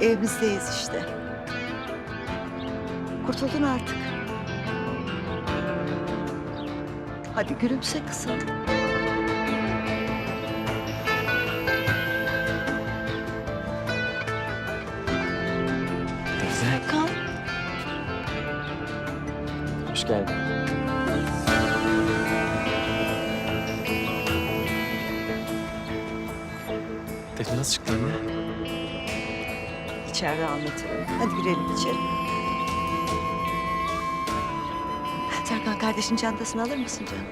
Evimizdeyiz işte. Kurtuldun artık. Hadi gülümse kızım. Defne. Kan. Hoş geldin. Defne nasıl çıktı anne? İçeride anlatırım. Hadi girelim içeri. Serkan kardeşin çantasını alır mısın canım?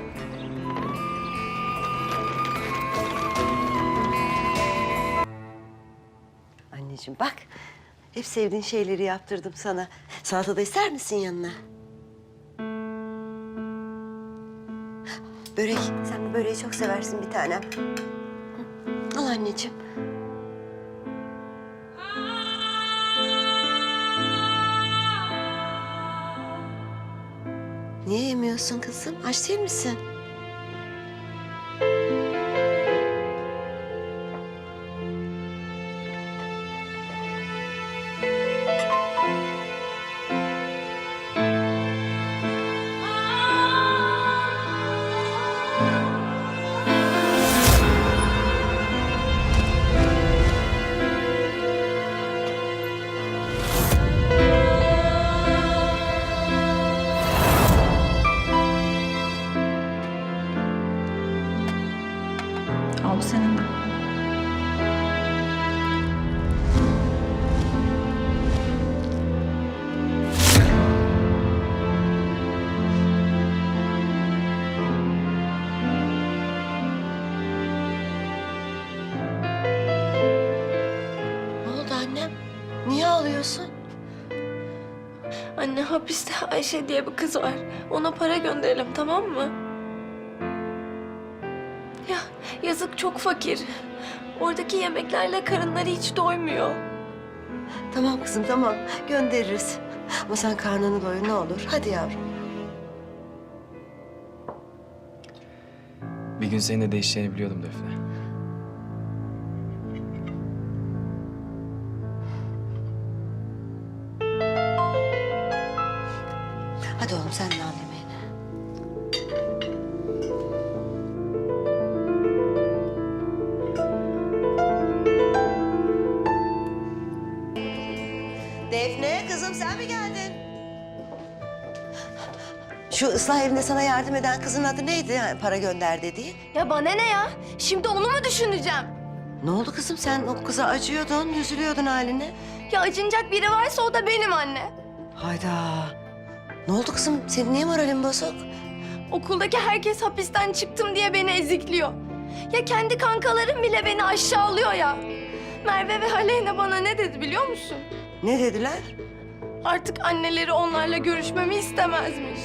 Anneciğim bak. Hep sevdiğin şeyleri yaptırdım sana. Salata da ister misin yanına? Börek. Sen bu böreği çok seversin bir tanem. Al anneciğim. Niye yemiyorsun kızım? Aç değil misin? Al bu senin? Niye ağlıyorsun? Anne hapiste Ayşe diye bir kız var. Ona para gönderelim tamam mı? Ya yazık çok fakir. Oradaki yemeklerle karınları hiç doymuyor. Tamam kızım tamam göndeririz. Ama sen karnını doyur ne olur. Hadi yavrum. Bir gün senin de değişeceğini biliyordum Defne. Hadi oğlum sen de al sen mi geldin? Şu ıslah evinde sana yardım eden kızın adı neydi yani para gönder dediği? Ya bana ne ya? Şimdi onu mu düşüneceğim? Ne oldu kızım sen o kıza acıyordun, üzülüyordun haline. Ya acınacak biri varsa o da benim anne. Hayda. Ne oldu kızım? Senin niye moralin bozuk? Okuldaki herkes hapisten çıktım diye beni ezikliyor. Ya kendi kankalarım bile beni aşağılıyor ya. Merve ve Aleyna bana ne dedi biliyor musun? Ne dediler? Artık anneleri onlarla görüşmemi istemezmiş.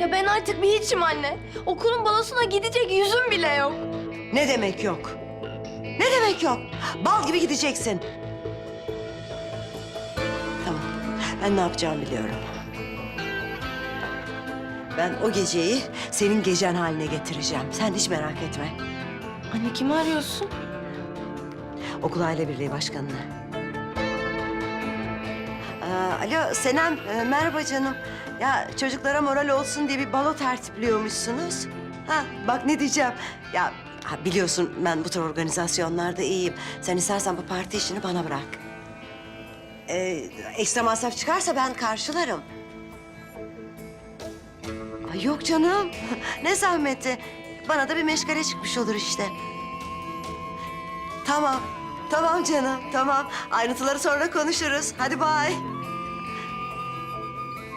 Ya ben artık bir hiçim anne. Okulun balosuna gidecek yüzüm bile yok. Ne demek yok? Ne demek yok? Bal gibi gideceksin. Tamam. Ben ne yapacağımı biliyorum. Ben o geceyi senin gecen haline getireceğim. Sen hiç merak etme. Anne kimi arıyorsun? Okul Aile Birliği Başkanı'nı. Alo Senem, e, merhaba canım. Ya çocuklara moral olsun diye bir balo tertipliyormuşsunuz. Ha bak ne diyeceğim. Ya ha, biliyorsun ben bu tür organizasyonlarda iyiyim. Sen istersen bu parti işini bana bırak. Ee, ekstra masraf çıkarsa ben karşılarım. Ay yok canım. ne zahmeti. Bana da bir meşgale çıkmış olur işte. Tamam. Tamam canım, tamam. Ayrıntıları sonra konuşuruz. Hadi bay.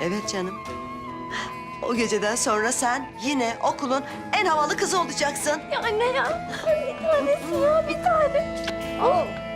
Evet canım. O geceden sonra sen yine okulun en havalı kızı olacaksın. Ya anne ya. Bir tanesi ya bir tane. Oh.